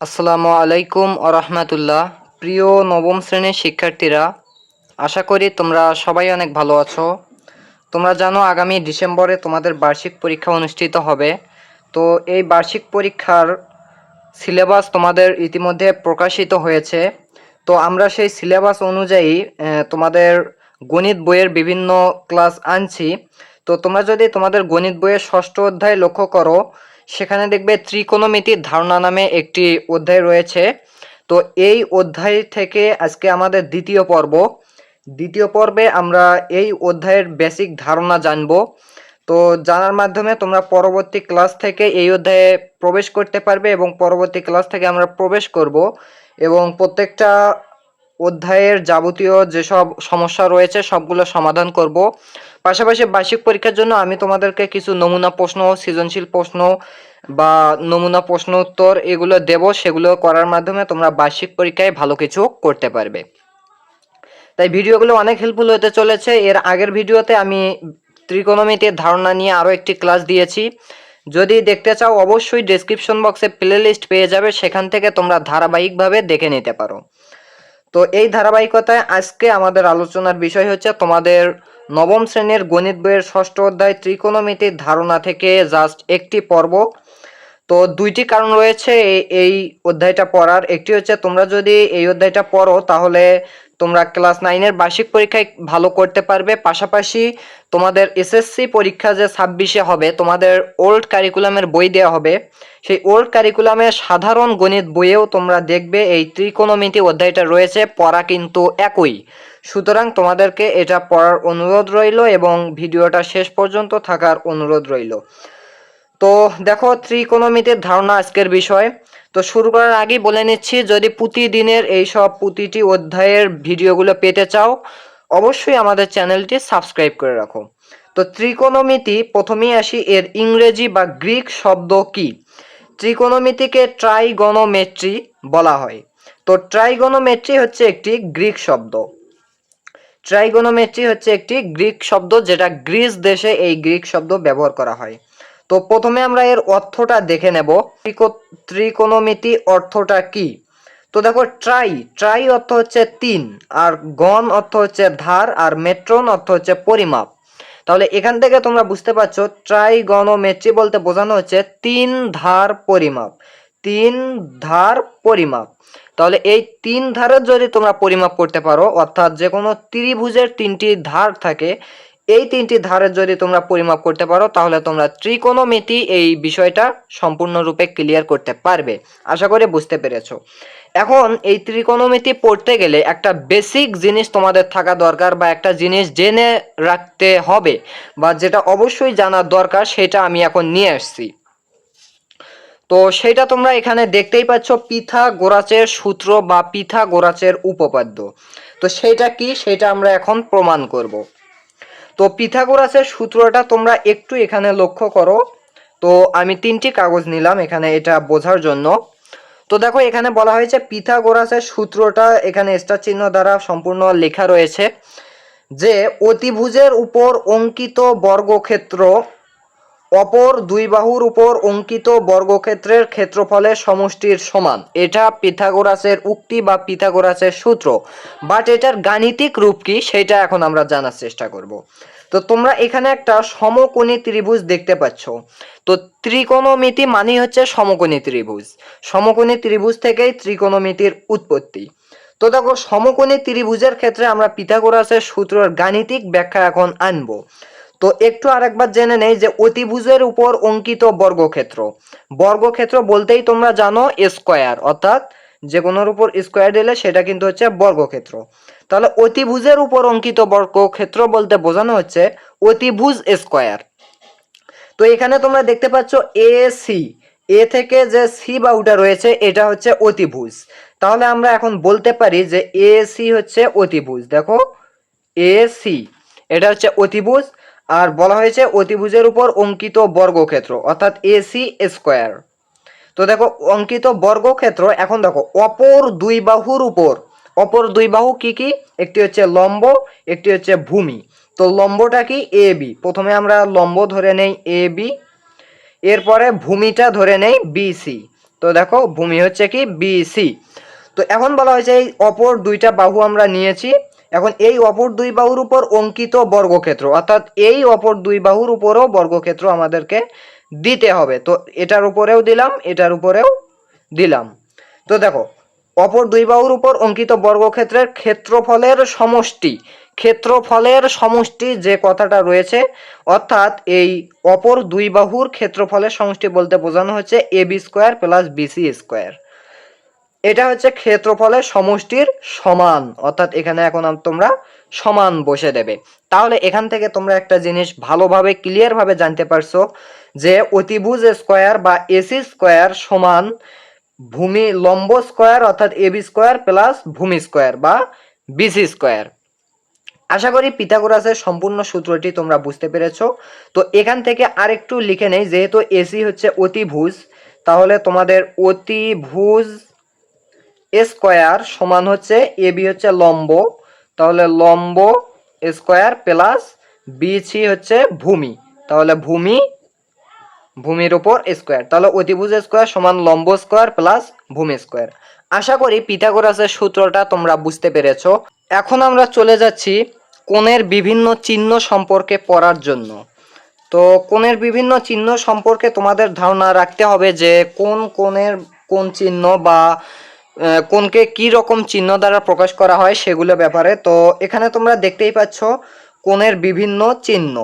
আসসালামু আলাইকুম আরহামতুল্লাহ প্রিয় নবম শ্রেণির শিক্ষার্থীরা, আশা করি তোমরা সবাই অনেক ভালো আছো। তোমরা জানো আগামী ডিসেম্বরে তোমাদের বার্ষিক পরীক্ষা অনুষ্ঠিত হবে। তো এই বার্ষিক পরীক্ষার সিলেবাস তোমাদের ইতিমধ্যে প্রকাশিত হয়েছে। তো আমরা সেই সিলেবাস অনুযায়ী তোমাদের গণিত বইয়ের বিভিন্ন ক্লাস আনছি। তো তোমরা যদি তোমাদের গণিত বইয়ের ষষ্ঠ অধ্যায় লক্ষ্য করো সেখানে দেখবে ত্রিকোণমিতির ধারণা নামে একটি অধ্যায় রয়েছে। তো এই অধ্যায় থেকে আজকে আমাদের দ্বিতীয় পর্ব। দ্বিতীয় পর্বে আমরা এই অধ্যায়ের বেসিক ধারণা জানব। তো জানার মাধ্যমে তোমরা পরবর্তী ক্লাস থেকে এই অধ্যায়ে প্রবেশ করতে পারবে এবং পরবর্তী ক্লাস থেকে আমরা প্রবেশ করব এবং প্রত্যেকটা অধ্যায়ের যাবতীয় যেসব সমস্যা রয়েছে, সবগুলো সমাধান করব। পাশাপাশি বার্ষিক পরীক্ষার জন্য আমি তোমাদেরকে কিছু নমুনা প্রশ্ন, সৃজনশীল প্রশ্ন বা নমুনা প্রশ্ন উত্তর এগুলো দেব। সেগুলো করার মাধ্যমে তোমরা বার্ষিক পরীক্ষায় ভালো কিছু করতে পারবে। তাই ভিডিওগুলো অনেক হেল্পফুল হতে চলেছে। এর আগের ভিডিওতে আমি ত্রিকোণমিতির ধারণা নিয়ে আরও একটি ক্লাস দিয়েছি। যদি দেখতে চাও, অবশ্যই ডেসক্রিপশন বক্সে প্লে লিস্ট পেয়ে যাবে। সেখান থেকে তোমরা ধারাবাহিকভাবে দেখে নিতে পারো। তো এই ধারাবাহিকতায় আজকে আমাদের আলোচনার বিষয় হচ্ছে তোমাদের নবম শ্রেণির গণিত বইয়ের ষষ্ঠ অধ্যায় ত্রিকোণমিতির ধারণা থেকে জাস্ট একটি পর্ব। তো দুইটি কারণ রয়েছে এই- অধ্যায়টা পড়ার। একটি হচ্ছে তোমরা যদি এই অধ্যায়টা পড়ো তাহলে তোমরা ক্লাস নাইনের বার্ষিক পরীক্ষায় ভালো করতে পারবে। পাশাপাশি তোমাদের এসএসসি পরীক্ষা যে ছাব্বিশে হবে, তোমাদের ওল্ড কারিকুলামের বই দেওয়া হবে। সেই ওল্ড কারিকুলামের সাধারণ গণিত বইয়েও তোমরা দেখবে, এই ত্রিকোণমিতি অধ্যায়টা রয়েছে, পড়া কিন্তু একই। সুতরাং তোমাদেরকে এটা পড়ার অনুরোধ রইল এবং ভিডিওটা শেষ পর্যন্ত থাকার অনুরোধ রইল। তো দেখো, ত্রিকোণমিতির ধারণা আজকের বিষয়। তো শুরু করার আগেই বলে নিচ্ছি, যদি প্রতিদিনের এই সব প্রতিটি অধ্যায়ের ভিডিওগুলো পেতে চাও, অবশ্যই আমাদের চ্যানেলটি সাবস্ক্রাইব করে রাখো। তো ত্রিকোণমিতি, প্রথমেই আসি, এর ইংরেজি বা গ্রিক শব্দ কি? ত্রিকোণমিতিকে ট্রাইগোনোমেট্রি বলা হয়। তো ট্রাইগোনোমেট্রি হচ্ছে একটি গ্রিক শব্দ। ট্রাইগোনোমেট্রি হচ্ছে একটি গ্রিক শব্দ যেটা গ্রিস দেশে এই গ্রিক শব্দ ব্যবহার করা হয়। তো প্রথমে আমরা এর অর্থটা দেখে নেব। ত্রিকো- ত্রিকোণমিতি অর্থটা কি? তো দেখো ট্রাই ট্রাই অর্থ হচ্ছে তিন, আর গণ অর্থ হচ্ছে ধার, আর মেট্রন অর্থ হচ্ছে পরিমাপ। তাহলে এখান থেকে তোমরা বুঝতে পারছ ট্রাইগনোমেট্রি বলতে বোঝানো হচ্ছে তিন ধার পরিমাপ। তিন ধার পরিমাপ। তাহলে এই তিন ধারের যদি তোমরা পরিমাপ করতে পারো, অর্থাৎ যে কোনো ত্রিভুজের তিনটি ধার থাকে এই তিনটি ধারের যদি তোমরা পরিমাপ করতে পারো, তাহলে তোমরা ত্রিকোণমিতি এই বিষয়টা সম্পূর্ণরূপে ক্লিয়ার করতে পারবে। আশা করি বুঝতে পেরেছ। এখন এই ত্রিকোণমিতি পড়তে গেলে একটা বেসিক জিনিস তোমাদের থাকা দরকার বা একটা জিনিস জেনে রাখতে হবে বা যেটা অবশ্যই জানার দরকার সেটা আমি এখন নিয়ে আসছি। তো সেটা তোমরা এখানে দেখতেই পাচ্ছ পিথা গোরাচের সূত্র বা পিথা গোরাচের উপপাদ্য। তো সেটা কি? সেটা আমরা এখন প্রমাণ করব। তো পিথাগোরাসের সূত্রটা তোমরা একটু এখানে লক্ষ্য করো। তো আমি তিনটি কাগজ নিলাম এখানে এটা বোঝার জন্য। তো দেখো, এখানে বলা হয়েছে পিথাগোরাসের সূত্রটা এখানে স্টার চিহ্ন দ্বারা সম্পূর্ণ লেখা রয়েছে যে অতিভুজের উপর অঙ্কিত বর্গক্ষেত্র অপর দুই বাহুর উপর অঙ্কিত বর্গক্ষেত্রের ক্ষেত্রফলের সমষ্টির সমান। এটা পিথাগোরাসের উক্তি বা পিথাগোরাসের সূত্র। বাট এটার গাণিতিক রূপ কি সেটা এখন আমরা জানার চেষ্টা করব। তো তোমরা এখানে একটা সমকোণী ত্রিভুজ দেখতে পাচ্ছ। তো ত্রিকোণমিতি মানেই হচ্ছে সমকোণী ত্রিভুজ। সমকোণী ত্রিভুজ থেকেই ত্রিকোণমিতির উৎপত্তি। তো দেখো, সমকোণী ত্রিভুজের ক্ষেত্রে আমরা পিথাগোরাসের সূত্রের গাণিতিক ব্যাখ্যা এখন আনব। তো একটু আরেকবার জেনে নেই যে অতিভুজের উপর অঙ্কিত বর্গক্ষেত্র। বর্গক্ষেত্র বলতেই তোমরা জানো স্কোয়ার, অর্থাৎ যে কোনোর উপর স্কোয়ার দিলে সেটা কিন্তু হচ্ছে বর্গক্ষেত্র। তাহলে অতিভুজের উপর অঙ্কিত বর্গক্ষেত্র বলতে বোঝানো হচ্ছে অতিভুজ স্কোয়ার। তো এখানে তোমরা দেখতে পাচ্ছ এ সি, এ থেকে যে সি বাহুটা রয়েছে, এটা হচ্ছে অতিভুজ। তাহলে আমরা এখন বলতে পারি যে এ সি হচ্ছে অতিভুজ। দেখো, এ সি, এটা হচ্ছে অতিভুজ আর বলা হয়েছে অতিভুজের উপর অঙ্কিত বর্গক্ষেত্র, অর্থাৎ এ সি স্কোয়ার। তো দেখো, অঙ্কিত বর্গক্ষেত্র, এখন দেখো, অপর দুই বাহুর উপর, অপর দুই বাহু কি কি? একটি হচ্ছে লম্ব, একটি হচ্ছে ভূমি। তো লম্বটা কি? A B. প্রথমে আমরা লম্ব ধরে নেই, এ বি। এরপরে ভূমিটা ধরে নেই বিসি তো দেখো, ভূমি হচ্ছে কি? বিসি তো এখন বলা হয়েছে এই অপর দুইটা বাহু আমরা নিয়েছি এখন এই অপর দুই বাহুর উপর অঙ্কিত বর্গক্ষেত্র, অর্থাৎ এই অপর দুই বাহুর উপরেও বর্গক্ষেত্র আমাদেরকে দিতে হবে। তো এটার উপরেও দিলাম, এটার উপরেও দিলাম। তো দেখো, অপর দুই বাহুর উপর অঙ্কিত বর্গক্ষেত্রের ক্ষেত্রফলের সমষ্টি ক্ষেত্রফলের সমষ্টি যে কথাটা রয়েছে, অর্থাৎ এই অপর দুই বাহুর ক্ষেত্রফলের সমষ্টি বলতে বোঝানো হচ্ছে A B square plus BC square. এটা হচ্ছে ক্ষেত্রফলের সমষ্টির সমান, অর্থাৎ এখানে এখন তোমরা সমান বসে দেবে। তাহলে এখান থেকে তোমরা একটা জিনিস ভালোভাবে ক্লিয়ার ভাবে জানতে পারছ যে অতিভুজ স্কোয়ার বা এসি স্কোয়ার সমান ভূমি লম্ব স্কোয়ার, অর্থাৎ এবি স্কোয়ার প্লাস ভূমি স্কোয়ার বা বিসি স্কোয়ার। আশা করি পিথাগোরাসের সম্পূর্ণ সূত্রটি তোমরা বুঝতে পেরেছ। তো এখান থেকে আরেকটু লিখে নেই, যেহেতু এসি হচ্ছে অতিভুজ, তাহলে তোমাদের অতিভুজ স্কোয়ার সমান হচ্ছে এবি হচ্ছে লম্ব। তাহলে লম্ব স্কোয়ার প্লাস বিসি হচ্ছে ভূমি। তাহলে ভূমি, ভূমির উপর স্কোয়ার। তাহলে অতিভুজ স্কোয়ার সমান লম্ব স্কোয়ার প্লাস ভূমি স্কোয়ার। আশা করি পিথাগোরাসের সূত্রটা তোমরা বুঝতে পেরেছ। এখন আমরা চলে যাচ্ছি কোণের বিভিন্ন চিহ্ন সম্পর্কে পড়ার জন্য। তো কোণের বিভিন্ন চিহ্ন সম্পর্কে তোমাদের ধারণা রাখতে হবে যে কোন কোণের কোন চিহ্ন বা কোনকে কি রকম চিহ্ন দ্বারা প্রকাশ করা হয় সেগুলো ব্যাপারে। তো এখানে তোমরা দেখতেই পাচ্ছ কোণের বিভিন্ন চিহ্ন।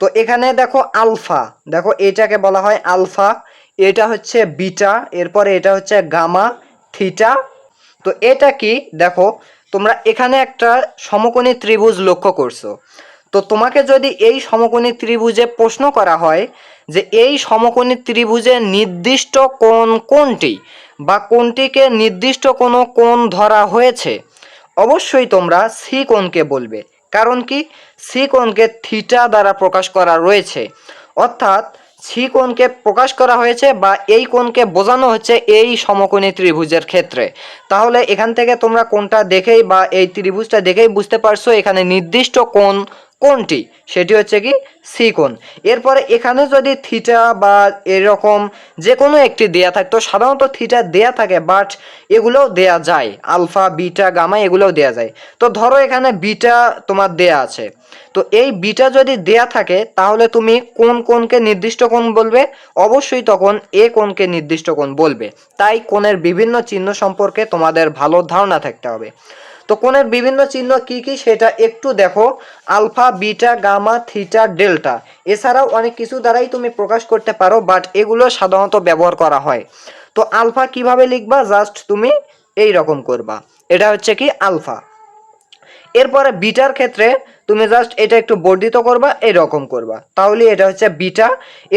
তো এখানে দেখো আলফা। দেখো এটাকে বলা হয় আলফা। এটা হচ্ছে বিটা। এরপরে এটা হচ্ছে গামা, থিটা। তো এটা কি? দেখো, তোমরা এখানে একটা সমকোণী ত্রিভুজ লক্ষ্য করছ। তো তোমাকে যদি এই সমকোণী ত্রিভুজে প্রশ্ন করা হয় যে এই সমকোণী ত্রিভুজের নির্দিষ্ট কোণ কোনটি? বা কোনটিকে নির্দিষ্ট কোনো কোণ ধরা হয়েছে? অবশ্যই তোমরা সি কোণকে বলবে, কারণ কি? সি কোণকে থিটা দ্বারা প্রকাশ করা রয়েছে। অর্থাৎ সি কোণকে প্রকাশ করা হয়েছে বা এই কোণকে বোঝানো হচ্ছে এই সমকোণী ত্রিভুজের ক্ষেত্রে। তাহলে এখান থেকে তোমরা কোনটা দেখেই বা এই ত্রিভুজটা দেখেই বুঝতে পারছ এখানে নির্দিষ্ট কোণ কোনটি? সেটি হচ্ছে কি? সি কোণ এরপরে এখানে যদি থিটা বা এরকম যে কোনো একটি দেয়া থাকতো সাধারণত থিটা দেয়া থাকে বাট এগুলোও দেয়া যায়। আলফা, বিটা, গামা এগুলোও দেয়া যায়। তো ধরো এখানে বিটা তোমার দেয়া আছে। তো এই বিটা যদি দেয়া থাকে, তাহলে তুমি কোন কোনকে নির্দিষ্ট কোণ বলবে? অবশ্যই তখন এ কোণকে নির্দিষ্ট কোণ বলবে। তাই কোণের বিভিন্ন চিহ্ন সম্পর্কে তোমাদের ভালো ধারণা থাকতে হবে। তো কোণের বিভিন্ন চিহ্ন কি কি সেটা একটু দেখো। Alpha, beta, gamma, theta delta এছাড়াও অনেক কিছু দ্বারাই তুমি প্রকাশ করতে পারো বাট এগুলো সাধারণত ব্যবহার করা হয়। তো আলফা কীভাবে লিখবা? জাস্ট তুমি এই রকম করবা। এটা হচ্ছে কি আলফা। এরপরে বিটার ক্ষেত্রে তুমি জাস্ট এটা একটু বর্ধিত করবা, এরকম করবা। তাহলে এটা হচ্ছে বিটা।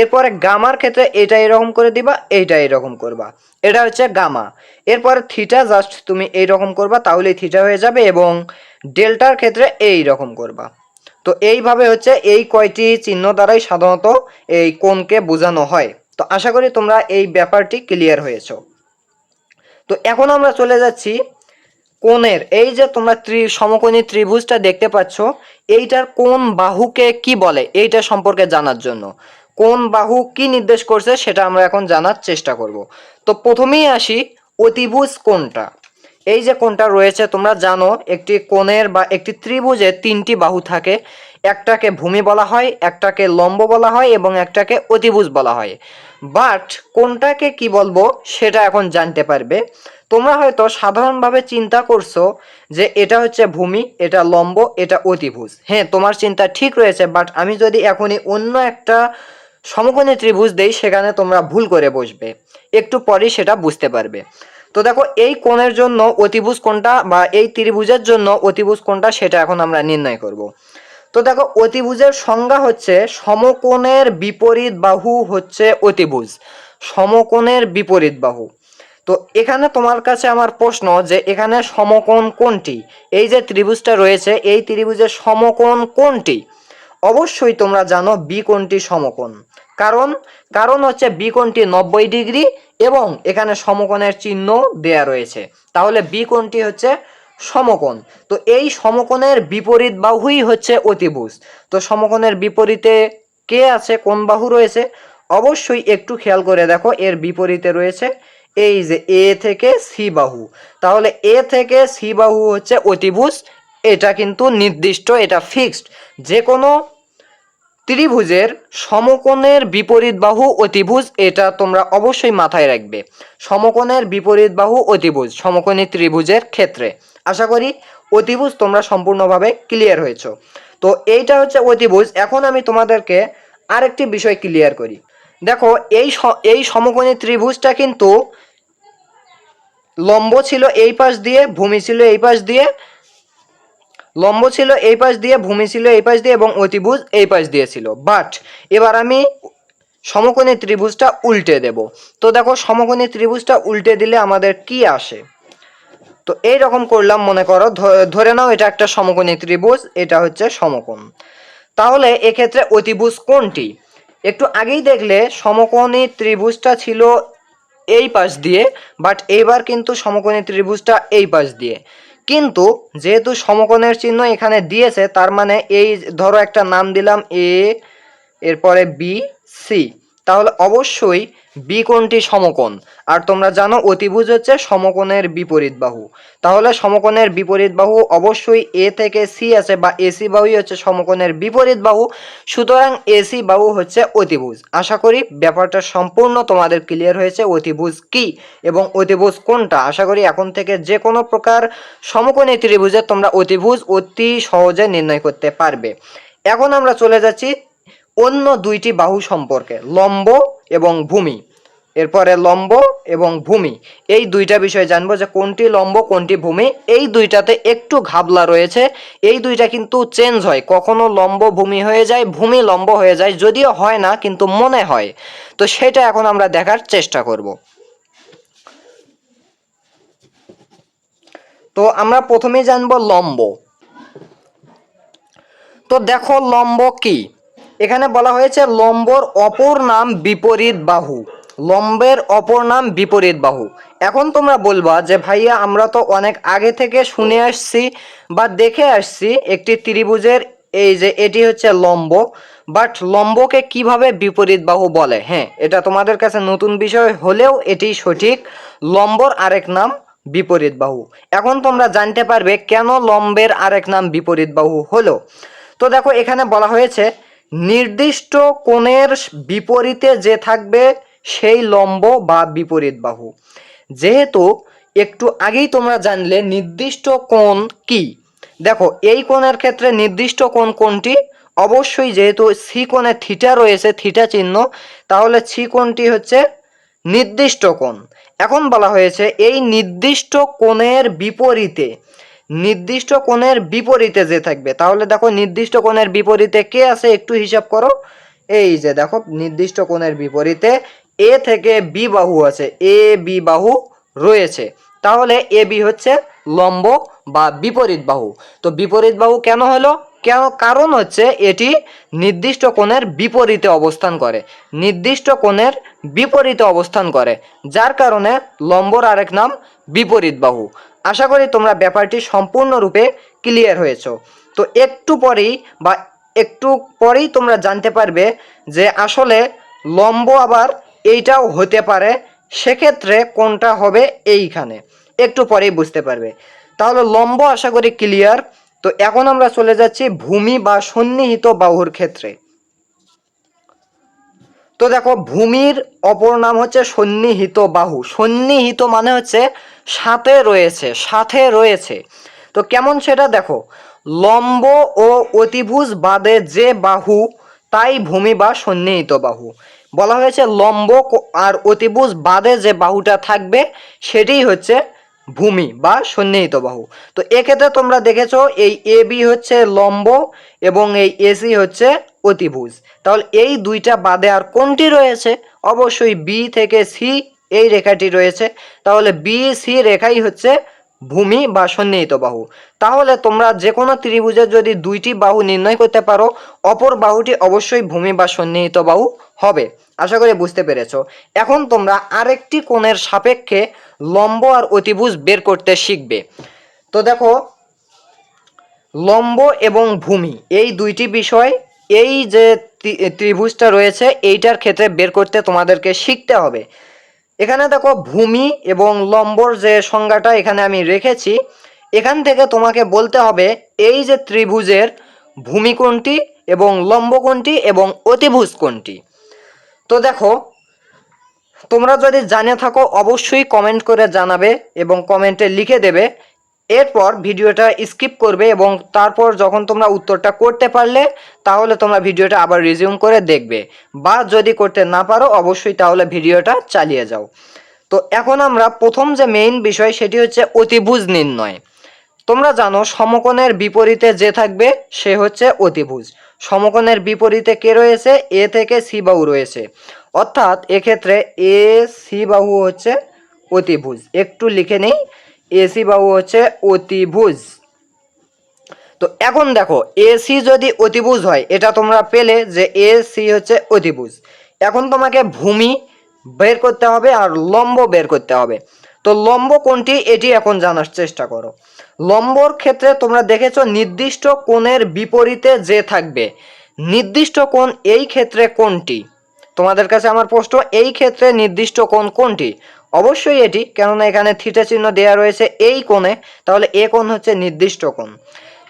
এরপরে গামার ক্ষেত্রে এটা এরকম করে দিবা, এইটা এরকম করবা। এটা হচ্ছে গামা। এরপরে থিটা জাস্ট তুমি এইরকম করবা, তাহলেই থিটা হয়ে যাবে এবং ডেল্টার ক্ষেত্রে এই রকম করবা। তো এইভাবে হচ্ছে এই কয়টি চিহ্ন দ্বারাই সাধারণত এই কোণকে বোঝানো হয়। তো আশা করি তোমরা এই ব্যাপারটি ক্লিয়ার হয়েছো। তো এখন আমরা চলে যাচ্ছি কোণের। এই যে তোমরা ত্রি, সমকোণী ত্রিভুজটা দেখতে পাচ্ছ, এইটার কোন বাহুকে কি বলে? এইটা সম্পর্কে জানার জন্য। কোন বাহু কি নির্দেশ করছে সেটা আমরা এখন জানার চেষ্টা করব। তো প্রথমেই আসি অতিভুজ কোণটা। এই যে কোণটা রয়েছে, তোমরা জানো একটি কোণের বা একটি ত্রিভুজের তিনটি বাহু থাকে। একটাকে ভূমি বলা হয়, একটাকে লম্ব বলা হয় এবং একটাকে অতিভুজ বলা হয়। বাট কোনটাকে কি বলব সেটা এখন জানতে পারবে। তোমরা হয়তো সাধারণভাবে চিন্তা করছ যে এটা হচ্ছে ভূমি, এটা লম্ব, এটা অতিভুজ। হ্যাঁ তোমার চিন্তা ঠিক রয়েছে, বাট আমি যদি এখনই অন্য একটা সমকোণী ত্রিভুজ দেই, সেখানে তোমরা ভুল করে বসবে। একটু পরেই সেটা বুঝতে পারবে। তো দেখো, এই কোণের জন্য অতিভুজ কোনটা বা এই ত্রিভুজের জন্য অতিভুজ কোনটা সেটা এখন আমরা নির্ণয় করব। তো দেখো, অতিভুজের সংজ্ঞা হচ্ছে সমকোণের বিপরীত বাহু হচ্ছে অতিভুজ। সমকোণের বিপরীত বাহু। তো এখানে তোমার কাছে আমার প্রশ্ন যে এখানে সমকোণ কোনটি এই যে ত্রিভুজটা রয়েছে, এই ত্রিভুজের সমকোণ কোনটি অবশ্যই তোমরা জানো বি কোণটি সমকোণ। কারণ কারণ হচ্ছে বি কোণটি নব্বই ডিগ্রি এবং এখানে সমকোণের চিহ্ন দেয়া রয়েছে। তাহলে বি কোণটি হচ্ছে সমকোণ। তো এই সমকোণের বিপরীত বাহুই হচ্ছে অতিভুজ। তো সমকোণের বিপরীতে কে আছে? কোন বাহু রয়েছে? অবশ্যই একটু খেয়াল করে দেখো, এর বিপরীতে রয়েছে এই যে এ থেকে সি বাহু। তাহলে এ থেকে সি বাহু হচ্ছে অতিভুজ, এটা কিন্তু নির্দিষ্ট, এটা ফিক্সড। যে কোনো ত্রিভুজের সমকোণের বিপরীত বাহু অতিভুজ এটা তোমরা অবশ্যই মাথায় রাখবে। সমকোণের বিপরীত বাহু অতিভুজ সমকোণী ত্রিভুজের ক্ষেত্রে। আশা করি অতিভুজ তোমরা সম্পূর্ণভাবে ক্লিয়ার হয়েছো। তো এইটা হচ্ছে অতিভুজ এখন আমি তোমাদেরকে আরেকটি বিষয় ক্লিয়ার করি। দেখো, এই এই সমকোণী ত্রিভুজটা কিন্তু লম্ব ছিল এই পাশ দিয়ে, ভূমি ছিল এই পাশ দিয়ে লম্ব ছিল এই পাশ দিয়ে, ভূমি ছিল এই পাশ দিয়ে এবং অতিভুজ এই পাশ দিয়ে ছিল। বাট এবার আমি সমকোণী ত্রিভুজটা উল্টে দেব। তো দেখো, সমকোণী ত্রিভুজটা উল্টে দিলে আমাদের কি আসে? তো এই রকম করলাম, মনে করো ধরে নাও এটা একটা সমকোণী ত্রিভুজ, এটা হচ্ছে সমকোণ। তাহলে এক্ষেত্রে অতিভুজ কোনটি? একটু আগেই দেখলে সমকোণী ত্রিভুজটা ছিল এই পাশ দিয়ে বাট এইবার কিন্তু সমকোণী ত্রিভুজটা এই পাশ দিয়ে। কিন্তু যেহেতু সমকোণের চিহ্ন এখানে দিয়েছে, তার মানে এই ধরো একটা নাম দিলাম এ এরপরে বি সি তাহলে অবশ্যই বি কোণটি সমকোণ। আর তোমরা জানো অতিভুজ হচ্ছে সমকোণের বিপরীত বাহু। তাহলে সমকোণের বিপরীত বাহু অবশ্যই এ থেকে সি আছে বা এসি বাহুই হচ্ছে সমকোণের বিপরীত বাহু। সুতরাং এসি বাহু হচ্ছে অতিভুজ। আশা করি ব্যাপারটা সম্পূর্ণ তোমাদের ক্লিয়ার হয়েছে। অতিভুজ কি এবং অতিভুজ কোনটা? আশা করি এখন থেকে যে কোনো প্রকার সমকোণী ত্রিভুজের তোমরা অতিভুজ অতি সহজে নির্ণয় করতে পারবে। এখন আমরা চলে যাচ্ছি অন্য দুইটি বাহু সম্পর্কে, লম্ব এবং ভূমি। এরপরে লম্ব এবং ভূমি। এই দুইটা বিষয় জানব যে কোনটি লম্ব, কোনটি ভূমি। এই দুইটাতে একটু ঘাবলা রয়েছে। এই দুইটা কিন্তু চেঞ্জ হয়। কখনো লম্ব ভূমি হয়ে যায়, ভূমি লম্ব হয়ে যায়, যদিও হয় না, কিন্তু মনে হয়। তো সেটা এখন আমরা দেখার চেষ্টা করব। তো আমরা প্রথমেই জানব লম্ব। তো দেখো লম্ব কি? এখানে বলা হয়েছে লম্বর অপর নাম বিপরীত বাহু। লম্বের অপর নাম বিপরীত বাহু। এখন তোমরা বলবা যে, ভাইয়া, আমরা তো অনেক আগে থেকে শুনে আসছি বা দেখে আসছি একটি ত্রিভুজের এই যে, এটি হচ্ছে লম্ব। বাট লম্বকে কীভাবে বিপরীত বাহু বলে? হ্যাঁ এটা তোমাদের কাছে নতুন বিষয় হলেও এটি সঠিক। লম্বর আরেক নাম বিপরীত বাহু। এখন তোমরা জানতে পারবে কেন লম্বের আরেক নাম বিপরীত বাহু হলো। তো দেখো, এখানে বলা হয়েছে নির্দিষ্ট কোণের বিপরীতে যে থাকবে সেই লম্ব বা বিপরীত বাহু। যেহেতু একটু আগেই তোমরা জানলে নির্দিষ্ট কোণ কি, দেখো এই কোণের ক্ষেত্রে নির্দিষ্ট কোণ কোনটি অবশ্যই যেহেতু সি কোণে থিটা রয়েছে, থিটা চিহ্ন, তাহলে সি কোণটি হচ্ছে নির্দিষ্ট কোণ। এখন বলা হয়েছে এই নির্দিষ্ট কোণের বিপরীতে নির্দিষ্ট কোণের বিপরীতে যে থাকবে, তাহলে দেখো নির্দিষ্ট কোণের বিপরীতে কে আছে একটু হিসাব করো। এই যে দেখো, নির্দিষ্ট কোণের বিপরীতে এ থেকে বি বাহু আছে, এ, বি বাহু রয়েছে। তাহলে এ, বি হচ্ছে লম্ব বা বিপরীত বাহু। তো বিপরীত বাহু কেন হলো? কেন, কারণ হচ্ছে এটি নির্দিষ্ট কোণের বিপরীতে অবস্থান করে, নির্দিষ্ট কোণের বিপরীতে অবস্থান করে, যার কারণে লম্বর আরেক নাম বিপরীত বাহু। আশা করি তোমরা ব্যাপারটি সম্পূর্ণরূপে ক্লিয়ার হয়েছো। তো একটু পরেই বা একটু পরেই তোমরা জানতে পারবে যে আসলে লম্ব আবার এইটাও হতে পারে, সেক্ষেত্রে কোনটা হবে এইখানে। একটু পরেই বুঝতে পারবে। তাহলে লম্ব আশা করি ক্লিয়ার। তো এখন আমরা চলে যাচ্ছি ভূমি বা সন্নিহিত বাহুর ক্ষেত্রে। তো দেখো, ভূমির অপর নাম হচ্ছে সন্নিহিত বাহু। সন্নিহিত মানে হচ্ছে সাথে রয়েছে সাথে রয়েছে। তো কেমন সেটা দেখো, লম্ব ও অতিভুজ বাদে যে বাহু, তাই ভূমি বা সন্নিহিত বাহু। বলা হয়েছে লম্ব আর অতিভুজ বাদে যে বাহুটা থাকবে সেটাই হচ্ছে ভূমি বা সন্নিহিত বাহু। তো এক্ষেত্রে তোমরা দেখেছ, এই এ বি হচ্ছে লম্ব এবং এই এসি হচ্ছে অতিভুজ। তাহলে এই দুইটা বাদে আর কোনটি রয়েছে? অবশ্যই বি থেকে সি এই রেখাটি রয়েছে। তাহলে বি সি রেখাই হচ্ছে ভূমি বা সন্নিহিত বাহু। তাহলে তোমরা যে কোনো ত্রিভুজের যদি দুইটি বাহু নির্ণয় করতে পারো, অপর বাহুটি অবশ্যই ভূমি বা সন্নিহিত বাহু হবে। আশা করি বুঝতে পেরেছ। এখন তোমরা আরেকটি কোণের সাপেক্ষে লম্ব আর অতিভুজ বের করতে শিখবে। তো দেখো, লম্ব এবং ভূমি, এই দুইটি বিষয়, এই যে ত্রিভুজটা রয়েছে, এইটার ক্ষেত্রে বের করতে তোমাদেরকে শিখতে হবে। এখানে দেখো ভূমি এবং লম্বর যে সংজ্ঞাটা এখানে আমি রেখেছি, এখান থেকে তোমাকে বলতে হবে এই যে ত্রিভুজের ভূমি কোনটি এবং লম্ব কোনটি এবং অতিভুজ কোনটি। তো দেখো, তোমরা যদি জানে থাকো অবশ্যই কমেন্ট করে জানাবে এবং কমেন্টে লিখে দেবে এরপর ভিডিওটা স্কিপ করবে এবং তারপর যখন তোমরা উত্তরটা করতে পারলে, তাহলে তোমরা ভিডিওটা আবার রিজিউম করে দেখবে। বা যদি করতে না পারো, অবশ্যই তাহলে ভিডিওটা চালিয়ে যাও। তো এখন আমরা প্রথম যে মেইন বিষয়, সেটি হচ্ছে অতিভুজ নির্ণয়। তোমরা জানো, সমকোণের বিপরীতে যে থাকবে, সে হচ্ছে অতিভুজ। সমকোণের বিপরীতে কে রয়েছে? এ থেকে সি বাহু রয়েছে। অর্থাৎ এক্ষেত্রে এ সি বাহু হচ্ছে অতিভুজ। একটু লিখে নেই। এ সি বাহু হচ্ছে অতিভুজ। তো এখন দেখো এ সি যদি অতিভুজ হয়, এটা তোমরা পেলে যে এ সি হচ্ছে অতিভুজ। এখন তোমাকে ভূমি বের করতে হবে আর লম্ব বের করতে হবে। তো লম্ব কোনটি? এটি এখন জানার চেষ্টা করো। লম্বর ক্ষেত্রে তোমরা দেখেছ নির্দিষ্ট কোণের বিপরীতে যে থাকবে। নির্দিষ্ট কোণ এই ক্ষেত্রে কোনটি? তোমাদের কাছে আমার প্রশ্ন, এই ক্ষেত্রে নির্দিষ্ট কোণ কোনটি? অবশ্যই এটি, কেননা এখানে থিটা চিহ্ন দেওয়া রয়েছে এই কোণে, তাহলে এ কোণ হচ্ছে নির্দিষ্ট কোণ।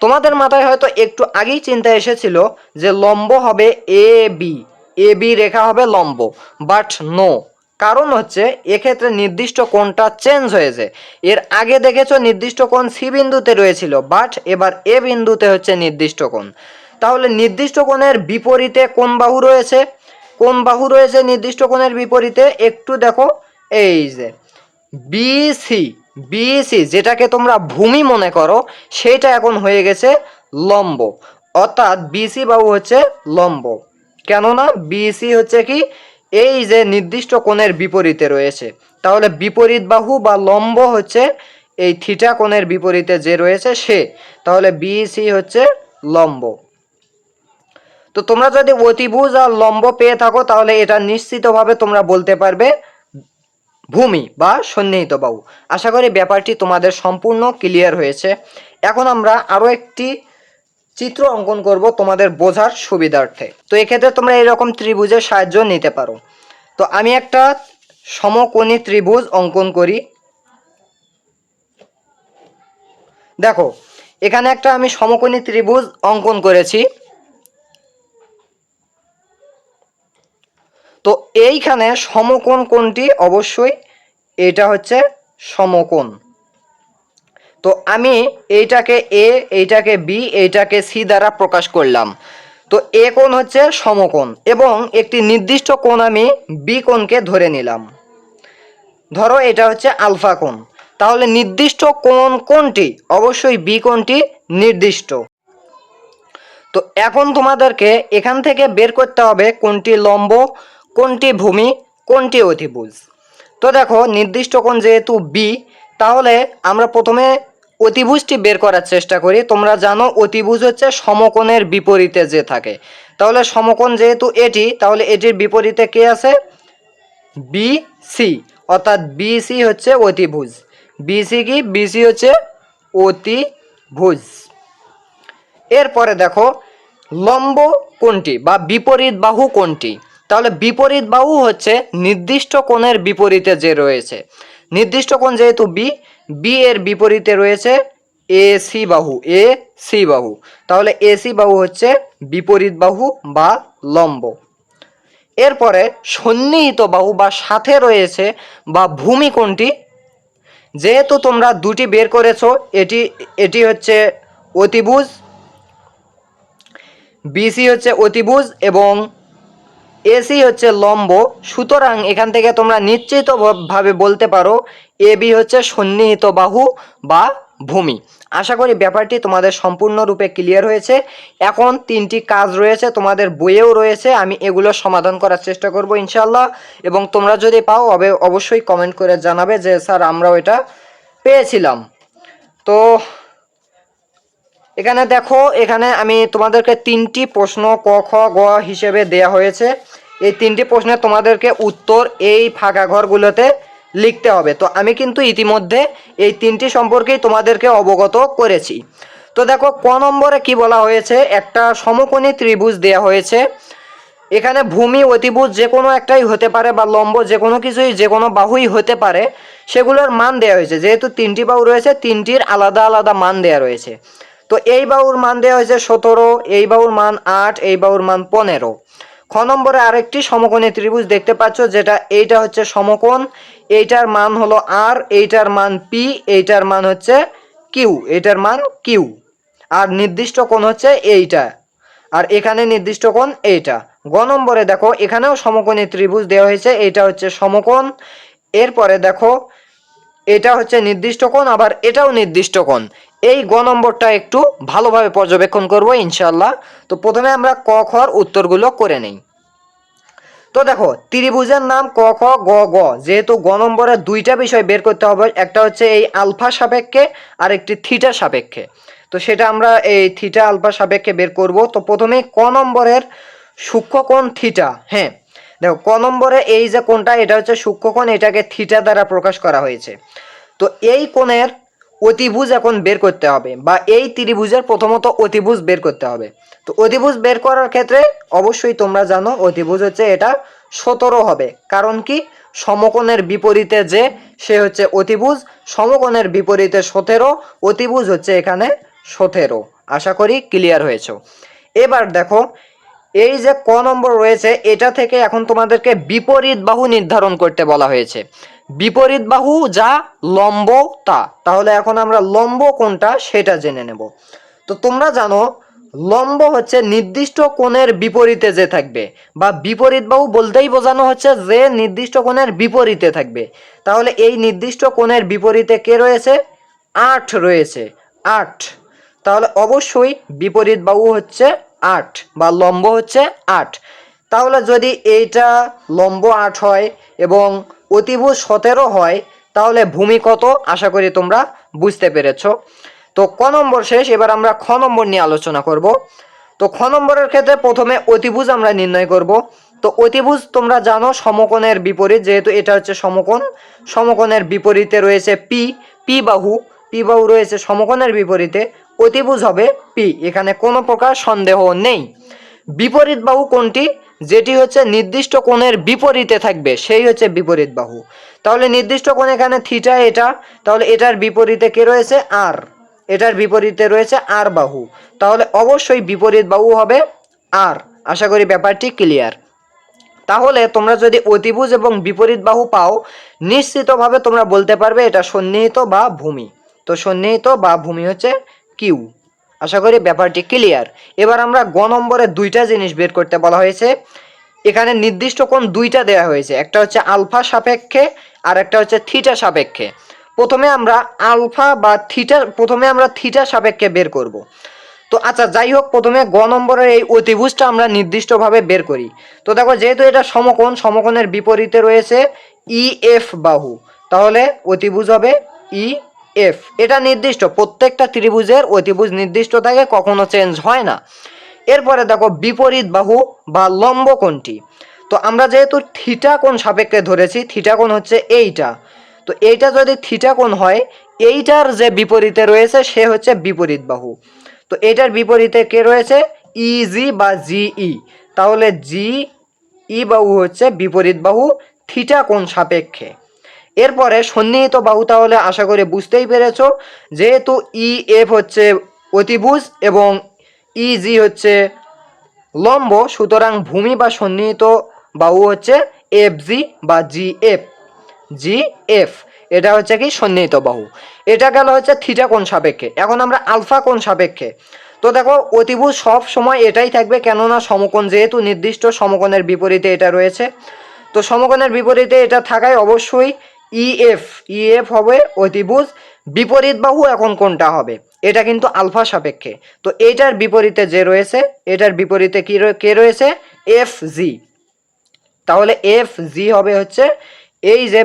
তোমাদের মাথায় হয়তো একটু আগেই চিন্তা এসেছিল যে লম্ব হবে এ বি এ বি রেখা হবে লম্ব, বাট নো। কারণ হচ্ছে এক্ষেত্রে নির্দিষ্ট কোণটা চেঞ্জ হয়েছে। এর আগে দেখেছ নির্দিষ্ট কোণ সি বিন্দুতে রয়েছিল, বাট এবার এ বিন্দুতে হচ্ছে নির্দিষ্ট কোণ। তাহলে নির্দিষ্ট কোণের বিপরীতে কোন বাহু রয়েছে কোন বাহু রয়েছে নির্দিষ্ট কোণের বিপরীতে, একটু দেখো এই যে বিসি বিসি যেটাকে তোমরা ভূমি মনে করো, সেটা এখন হয়ে গেছে লম্ব। অর্থাৎ বিসি বাহু হচ্ছে লম্ব। কেননা বিসি হচ্ছে কি? এই যে নির্দিষ্ট কোণের বিপরীতে রয়েছে। তাহলে বিপরীত বাহু বা লম্ব হচ্ছে এই থিটা কোণের বিপরীতে যে রয়েছে সে। তাহলে বিসি হচ্ছে লম্ব। তো তোমরা যদি অতিভুজ আর লম্ব পেয়ে থাকো, তাহলে এটা নিশ্চিতভাবে তোমরা বলতে পারবে ভূমি বা সন্নিহিত বাহু। আশা করি ব্যাপারটি তোমাদের সম্পূর্ণ ক্লিয়ার হয়েছে। এখন আমরা আরও একটি চিত্র অঙ্কন করব তোমাদের বোঝার সুবিধার্থে। তো এক্ষেত্রে তোমরা এরকম ত্রিভুজের সাহায্য নিতে পারো। তো আমি একটা সমকোণী ত্রিভুজ অঙ্কন করি। দেখো, এখানে একটা আমি সমকোণী ত্রিভুজ অঙ্কন করেছি। তো এইখানে সমকোণ কোনটি অবশ্যই এটা হচ্ছে সমকোণ। তো আমি এইটাকে এ, এইটাকে বি, এইটাকে সি দ্বারা প্রকাশ করলাম। তো এ কোণ হচ্ছে সমকোণ এবং একটি নির্দিষ্ট কোণ আমি বি কোণকে ধরে নিলাম। ধরো এটা হচ্ছে আলফা কোণ। তাহলে নির্দিষ্ট কোণ কোনটি অবশ্যই বি কোণটি নির্দিষ্ট। তো এখন তোমাদেরকে এখান থেকে বের করতে হবে কোনটি লম্ব কোনটি ভূমি, কোনটি অতিভুজ তো দেখো, নির্দিষ্ট কোণ যেহেতু বি তাহলে আমরা প্রথমে অতিভুজটি বের করার চেষ্টা করি। তোমরা জানো, অতিভুজ হচ্ছে সমকোণের বিপরীতে যে থাকে। তাহলে সমকোণ যেহেতু এটি, তাহলে এটির বিপরীতে কে আছে? বি সি অর্থাৎ বিসি হচ্ছে অতিভুজ। বিসি কি? বিসি হচ্ছে অতিভুজ। এরপরে দেখো, লম্ব কোনটি বা বিপরীত বাহু কোনটি তাহলে বিপরীত বাহু হচ্ছে নির্দিষ্ট কোণের বিপরীতে যে রয়েছে। নির্দিষ্ট কোণ যেহেতু বি বি এর বিপরীতে রয়েছে এ সি বাহু এ সি বাহু। তাহলে এ সি বাহু হচ্ছে বিপরীত বাহু বা লম্ব। এরপরে সন্নিহিত বাহু বা সাথে রয়েছে বা ভূমি কোনটি যেহেতু তোমরা দুটি বের করেছ, এটি এটি হচ্ছে অতিভুজ বিসি হচ্ছে অতিভুজ এবং এসি হচ্ছে লম্ব, সুতরাং এখান থেকে তোমরা নিশ্চিতভাবে বলতে পারো এ বি হচ্ছে সন্নিহিত বাহু বা ভূমি। আশা করি ব্যাপারটি তোমাদের সম্পূর্ণরূপে ক্লিয়ার হয়েছে। এখন তিনটি কাজ রয়েছে, তোমাদের বইয়েও রয়েছে, আমি এগুলো সমাধান করার চেষ্টা করব ইনশাল্লাহ এবং তোমরা যদি পাও, অবে অবশ্যই কমেন্ট করে জানাবে যে, স্যার, আমরাও এটা পেয়েছিলাম। তো, এখানে দেখো, এখানে আমি তোমাদেরকে তিনটি প্রশ্ন ক, খ, গ হিসেবে দেয়া হয়েছে। এই তিনটি প্রশ্নে তোমাদেরকে উত্তর এই ফাঁকা ঘরগুলোতে লিখতে হবে। তো আমি কিন্তু ইতিমধ্যে এই তিনটি সম্পর্কেই তোমাদেরকে অবগত করেছি। তো দেখো, ক নম্বরে কি বলা হয়েছে? একটা সমকোণী ত্রিভুজ দেয়া হয়েছে। এখানে ভূমি, অতিভুজ যে কোনো একটাই হতে পারে বা লম্ব যে কোনো কিছুই, যে কোনো বাহুই হতে পারে, সেগুলোর মান দেওয়া হয়েছে। যেহেতু তিনটি বাহু রয়েছে, তিনটির আলাদা আলাদা মান দেওয়া রয়েছে। তো এই বাহুর মান দেওয়া হয়েছে সতেরো, এই বাহুর মান আট, এই বাহুর মান পনেরো। খ নম্বরে আরেকটি সমকোণী ত্রিভুজ দেখতে পাচ্ছ, যেটা এইটা হচ্ছে সমকোণ, এইটার মান হলো আর এইটার মান পি এইটার মান হচ্ছে কিউ এইটার মান কিউ আর নির্দিষ্ট কোণ হচ্ছে এইটা, আর এখানে নির্দিষ্ট কোণ এইটা। গ নম্বরে দেখো, এখানেও সমকোণী ত্রিভুজ দেওয়া হয়েছে, এইটা হচ্ছে সমকোণ, এরপরে দেখো, এটা হচ্ছে নির্দিষ্ট কোণ, আবার এটাও নির্দিষ্ট কোণ। এই গ নম্বরটা একটু ভালোভাবে পর্যবেক্ষণ করব ইনশাল্লাহ তো প্রথমে আমরা ক খর উত্তরগুলো করে নেই। তো দেখো, ত্রিভুজের নাম ক, খ, গ গ। যেহেতু গ নম্বরে দুইটা বিষয় বের করতে হবে, একটা হচ্ছে এই আলফা সাপেক্ষে আর একটি থিটা সাপেক্ষে। তো সেটা আমরা এই থিটা আলফা সাপেক্ষে বের করব। তো প্রথমে ক নম্বরের সূক্ষ্মকোণ থিটা হ্যাঁ? দেখো, ক নম্বরে এই যে কোণটা, এটা হচ্ছে সূক্ষ্মকোণ এটাকে থিটা দ্বারা প্রকাশ করা হয়েছে। তো এই কোণের অতিভুজ এখন বের করতে হবে বা এই ত্রিভুজের প্রথমত অতিভুজ বের করতে হবে। তো অতিভুজ বের করার ক্ষেত্রে অবশ্যই তোমরা জানো অতিভুজ হচ্ছে এটা সতেরো হবে। কারণ কি? সমকোণের বিপরীতে যে সে হচ্ছে অতিভুজ, সমকোণের বিপরীতে সতেরো, অতিভুজ হচ্ছে এখানে সতেরো। আশা করি ক্লিয়ার হয়েছে। এবার দেখো, এই যে ক নম্বর রয়েছে, এটা থেকে এখন তোমাদেরকে বিপরীত বাহু নির্ধারণ করতে বলা হয়েছে। বিপরীত বাহু যা লম্ব তা তাহলে এখন আমরা লম্ব কোনটা সেটা জেনে নেব। তো তোমরা জানো, লম্ব হচ্ছে নির্দিষ্ট কোণের বিপরীতে যে থাকবে বা বিপরীত বাহু বলতেই বোঝানো হচ্ছে যে নির্দিষ্ট কোণের বিপরীতে থাকবে। তাহলে এই নির্দিষ্ট কোণের বিপরীতে কে রয়েছে? আট রয়েছে। আট। তাহলে অবশ্যই বিপরীত বাহু হচ্ছে আট বা লম্ব হচ্ছে আট। তাহলে যদি এইটা লম্ব আট হয় এবং অতিভুজ সতেরো হয়, তাহলে ভূমি কত? আশা করি তোমরা বুঝতে পেরেছ। তো ক নম্বর শেষ, এবার আমরা খ নম্বর নিয়ে আলোচনা করব। তো খ নম্বরের ক্ষেত্রে প্রথমে অতিভুজ আমরা নির্ণয় করব। তো অতিভুজ তোমরা জানো সমকোণের বিপরীত, যেহেতু এটা হচ্ছে সমকোণ। সমকোণের বিপরীতে রয়েছে পি পি বাহু। পি বাহু রয়েছে সমকোণের বিপরীতে। অতিভুজ হবে পি এখানে কোনো প্রকার সন্দেহ নেই। বিপরীত বাহু কোনটি? যেটি হচ্ছে নির্দিষ্ট কোণের বিপরীতে থাকবে, সেই হচ্ছে বিপরীত বাহু। তাহলে নির্দিষ্ট কোণ এখানে থিটা এটা, তাহলে এটার বিপরীতে কে রয়েছে? আর এটার বিপরীতে রয়েছে আর বাহু। তাহলে অবশ্যই বিপরীত বাহু হবে আর আশা করি ব্যাপারটি ক্লিয়ার তাহলে তোমরা যদি অতিভুজ এবং বিপরীত বাহু পাও, নিশ্চিতভাবে তোমরা বলতে পারবে এটা সন্নিহিত বা ভূমি। তো সন্নিহিত বা ভূমি হচ্ছে কিউ আশা করি ব্যাপারটি ক্লিয়ার এবার আমরা গ নম্বরে দুইটা জিনিস বের করতে বলা হয়েছে। এখানে নির্দিষ্ট কোণ দুইটা দেওয়া হয়েছে। একটা হচ্ছে আলফা সাপেক্ষে আর একটা হচ্ছে থিটা সাপেক্ষে। প্রথমে আমরা আলফা বা থিটা, প্রথমে আমরা থিটা সাপেক্ষে বের করব। তো আচ্ছা যাই হোক, প্রথমে গ নম্বরের এই অতিভুজটা আমরা নির্দিষ্টভাবে বের করি। তো দেখো, যেহেতু এটা সমকোণ, সমকোণের বিপরীতে রয়েছে ই এফ বাহু, তাহলে অতিভুজ হবে ই এফ এটা নির্দিষ্ট, প্রত্যেকটা ত্রিভুজের অতিভুজ নির্দিষ্ট থাকে কখনো চেঞ্জ হয় না। এরপরে দেখো বিপরীত বাহু বা লম্ব কোণটি। তো আমরা যেহেতু থিটা কোণ সাপেক্ষে ধরেছি থিটা কোণ হচ্ছে এইটা। তো এইটা যদি থিটা কোণ হয়, এইটার যে বিপরীতে রয়েছে সে হচ্ছে বিপরীত বাহু। তো এটার বিপরীতে কে রয়েছে? ইজি বা জিই তাহলে জি ই বাহু হচ্ছে বিপরীত বাহু থিটা কোণ সাপেক্ষে। এরপরে সন্নিহিত বাহু তাহলে আশা করি বুঝতেই পেরেছ, যেহেতু ই এফ হচ্ছে অতিভুজ এবং ইজি হচ্ছে লম্ব, সুতরাং ভূমি বা সন্নিহিত বাহু হচ্ছে এফ জি বা জি এফ জি এফ এটা হচ্ছে কি? সন্নিহিত বাহু। এটা গেল হচ্ছে থিটা কোণ সাপেক্ষে। এখন আমরা আলফা কোণ সাপেক্ষে। তো দেখো, অতিভুজ সব সময় এটাই থাকবে, কেননা সমকোণ যেহেতু নির্দিষ্ট, সমকোণের বিপরীতে এটা রয়েছে। তো সমকোণের বিপরীতে এটা থাকায় অবশ্যই ইএফ ইএফ হবে অতিভুজ, বিপরীত বাহু এখন কোনটা হবে? এটা কিন্তু আলফা সাপেক্ষে। তো এটার বিপরীতে যে রয়েছে, এটার বিপরীতে কি কে রয়েছে? এফ জি তাহলে এফ জি হবে হচ্ছে এই যে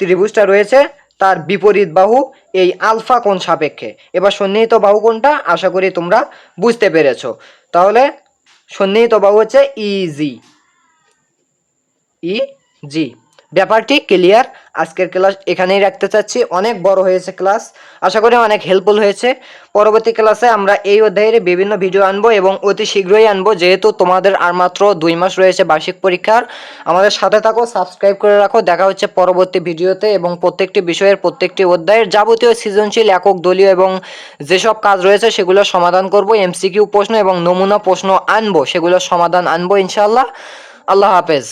ত্রিভুজটা রয়েছে, তার বিপরীত বাহু এই আলফা কোণ সাপেক্ষে। এবার সন্নিহিত বাহু কোনটা? আশা করি তোমরা বুঝতে পেরেছ। তাহলে সন্নিহিত বাহু হচ্ছে ইজি ই জি ব্যাপারটি ক্লিয়ার। আজকের ক্লাস এখানেই রাখতে চাচ্ছি। অনেক বড় হয়েছে ক্লাস। আশা করি অনেক হেল্পফুল হয়েছে। পরবর্তী ক্লাসে আমরা এই অধ্যায়ের বিভিন্ন ভিডিও আনব এবং অতি শীঘ্রই আনব, যেহেতু তোমাদের আর মাত্র দুই মাস রয়েছে বার্ষিক পরীক্ষার। আমাদের সাথে থাকো, সাবস্ক্রাইব করে রাখো। দেখা হচ্ছে পরবর্তী ভিডিওতে এবং প্রত্যেকটি বিষয়ের প্রত্যেকটি অধ্যায়ের যাবতীয় সৃজনশীল, একক, দলীয় এবং যেসব কাজ রয়েছে সেগুলো সমাধান করব, এমসিকিউ প্রশ্ন এবং নমুনা প্রশ্ন আনব, সেগুলোর সমাধান আনব ইনশাআল্লাহ। আল্লাহ হাফেজ।